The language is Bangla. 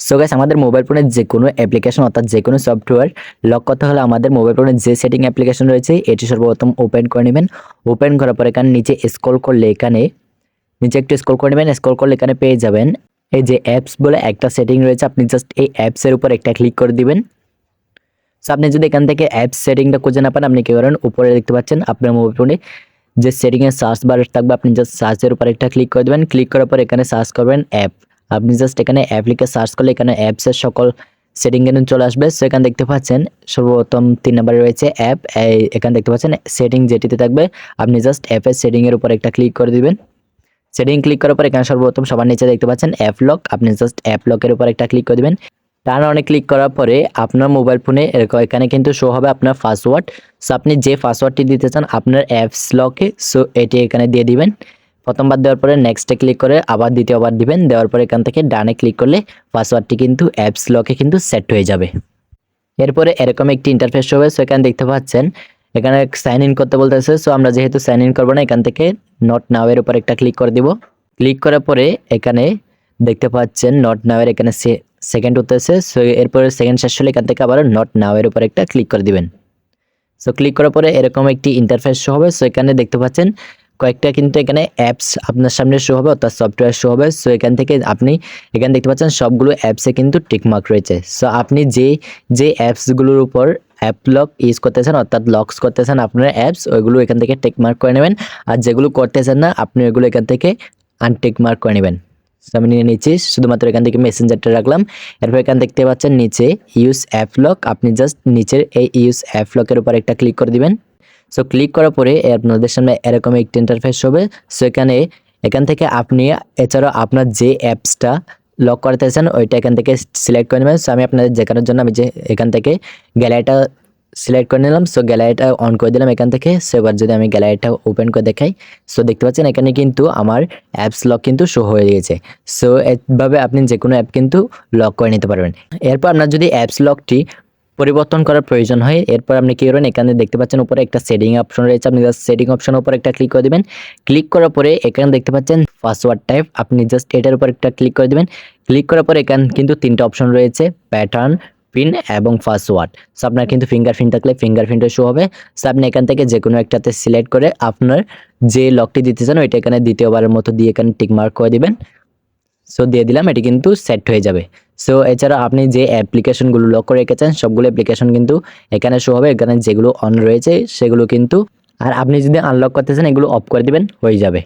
সো গাইস আমাদের মোবাইল ফোনের যে কোনো অ্যাপ্লিকেশন অর্থাৎ যে কোনো সফটওয়্যার লক করতে হলে আমাদের মোবাইল ফোনের যে সেটিং অ্যাপ্লিকেশন রয়েছে, এটি সর্বপ্রথম ওপেন করে নেবেন। ওপেন করার পর এখানে নিচে স্ক্রল করলে এখানে, নিচে একটু স্ক্রল করে নেবেন। স্ক্রল করলে এখানে পেয়ে যাবেন এই যে অ্যাপস বলে একটা সেটিং রয়েছে। আপনি জাস্ট এই অ্যাপসের উপর একটা ক্লিক করে দিবেন। সো আপনি যদি এখান থেকে অ্যাপস সেটিংটা খুঁজে না পান, আপনি কী করেন? উপরে দেখতে পাচ্ছেন আপনার মোবাইল ফোনে যে সেটিংয়ের সার্চ বার থাকবে, আপনি জাস্ট সার্চের উপর একটা ক্লিক করে দেবেন। ক্লিক করার পর এখানে সার্চ করবেন অ্যাপ আপনি জাস্ট এখানে অ্যাপ লিখে সার্চ করলে এখানে অ্যাপসের সকল সেটিং কিন্তু চলে আসবে। সো এখানে দেখতে পাচ্ছেন, সর্বপ্রথম তিন নম্বরে রয়েছে অ্যাপ এখানে দেখতে পাচ্ছেন সেটিং যেটিতে থাকবে, আপনি জাস্ট অ্যাপের সেটিংয়ের উপর একটা ক্লিক করে দিবেন। সেটিং ক্লিক করার পর এখানে সর্বপ্রথম সবার নিচে দেখতে পাচ্ছেন অ্যাপ লক আপনি জাস্ট অ্যাপ লকের উপর একটা ক্লিক করে দিবেন। টার্ন অনেক ক্লিক করার পরে আপনার মোবাইল ফোনে এখানে কিন্তু শো হবে আপনার পাসওয়ার্ড সো আপনি যে পাসওয়ার্ডটি দিতে চান, আপনার অ্যাপস লকে সো এটি এখানে দিয়ে দিবেন। প্রথমবার দেওয়ার পরে নেক্সটে ক্লিক করে আবার দ্বিতীয়বার দিবেন। দেওয়ার পরে এখান থেকে ডানে ক্লিক করলে পাসওয়ার্ডটি কিন্তু অ্যাপস লকে কিন্তু সেট হয়ে যাবে। এরপরে এরকম একটি ইন্টারফেস হবে সো এখানে দেখতে পাচ্ছেন। এখানে সাইন ইন করতে বলতেছে সো আমরা যেহেতু সাইন ইন করব না, এখান থেকে নট নাও এর উপর একটা ক্লিক করে দিব। ক্লিক করার পরে এখানে দেখতে পাচ্ছেন নট নাও এর এখানে সেকেন্ড উঠতেছে সো এরপরে সেকেন্ড শেষ হলে এখান থেকে আবার নট নাও এর উপর একটা ক্লিক করে দিবেন। সো ক্লিক করার পরে এরকম একটি ইন্টারফেস হবে সো এখানে দেখতে পাচ্ছেন কয়েকটা কিন্তু এখানে অ্যাপস আপনার সামনে শো হবে, অর্থাৎ সফটওয়্যার শো হবে। সো এখান থেকে আপনি, এখানে দেখতে পাচ্ছেন সবগুলো অ্যাপসে কিন্তু টিকমার্ক রয়েছে। সো আপনি যে যে অ্যাপসগুলোর উপর অ্যাপ লক ইউজ করতে চান অর্থাৎ লকস করতে চান আপনার অ্যাপস ওইগুলো এখান থেকে টেকমার্ক করে নেবেন। আর যেগুলো করতে চান না, আপনি ওইগুলো এখান থেকে আনটেকমার্ক করে নেবেন। আমি নিয়ে নিচ্ছি। শুধুমাত্র এখান থেকে মেসেঞ্জারটা রাখলাম। এরপর এখান দেখতে পাচ্ছেন নিচে ইউজ অ্যাপ লক আপনি জাস্ট নিচের এই ইউজ অ্যাপ লকের উপর একটা ক্লিক করে দিবেন। সো ক্লিক করার পরে আপনাদের সামনে এরকম একটি ইন্টারফেস হবে। সো এখানে এখান থেকে আপনি, এছাড়াও আপনার যে অ্যাপসটা লক করতে চান ওইটা এখান থেকে সিলেক্ট করে নেবেন। সো আমি আপনাদের দেখানোর জন্য আমি যে এখান থেকে গ্যালারিটা সিলেক্ট করে নিলাম সো গ্যালারিটা অন করে দিলাম এখান থেকে। সো এবার যদি আমি গ্যালারিটা ওপেন করে দেখাই সো দেখতে পাচ্ছেন এখানে কিন্তু আমার অ্যাপস লক কিন্তু শো হয়ে গেছে সো এভাবে আপনি যে কোনো অ্যাপ কিন্তু লক করে নিতে পারবেন। এরপর আপনার যদি অ্যাপস লকটি পরিবর্তন করার প্রয়োজন হয়, এরপর আপনি কী করবেন? এখানে দেখতে পাচ্ছেন উপরে একটা সেটিং অপশন রয়েছে, আপনি জাস্ট সেটিং অপশনের উপর একটা ক্লিক করে দেবেন। ক্লিক করার পরে এখানে দেখতে পাচ্ছেন পাসওয়ার্ড টাইপ আপনি জাস্ট এটার উপর একটা ক্লিক করে দেবেন। ক্লিক করার পরে এখানে কিন্তু তিনটা অপশন রয়েছে প্যাটার্ন পিন এবং পাসওয়ার্ড। সো আপনার কিন্তু ফিঙ্গারপ্রিন্ট থাকলে ফিঙ্গারপ্রিন্টও শো হবে। সো আপনি এখান থেকে যে কোনো একটাতে সিলেক্ট করে আপনার যে লকটি দিতে চান, ওইটা এখানে দ্বিতীয়বারের মতো দিয়ে এখানে টিক মার্ক করে দিবেন। সো দিয়ে দিলাম, এটি কিন্তু সেট হয়ে যাবে। সো এছাড়া আপনি যে অ্যাপ্লিকেশনগুলো লক করে রেখেছেন, সবগুলো অ্যাপ্লিকেশন কিন্তু এখানে শো হবে। এখানে যেগুলো অন রয়েছে, সেগুলো কিন্তু আর আপনি যদি আনলক করতে চান, এগুলো অফ করে দিবেন, হয়ে যাবে।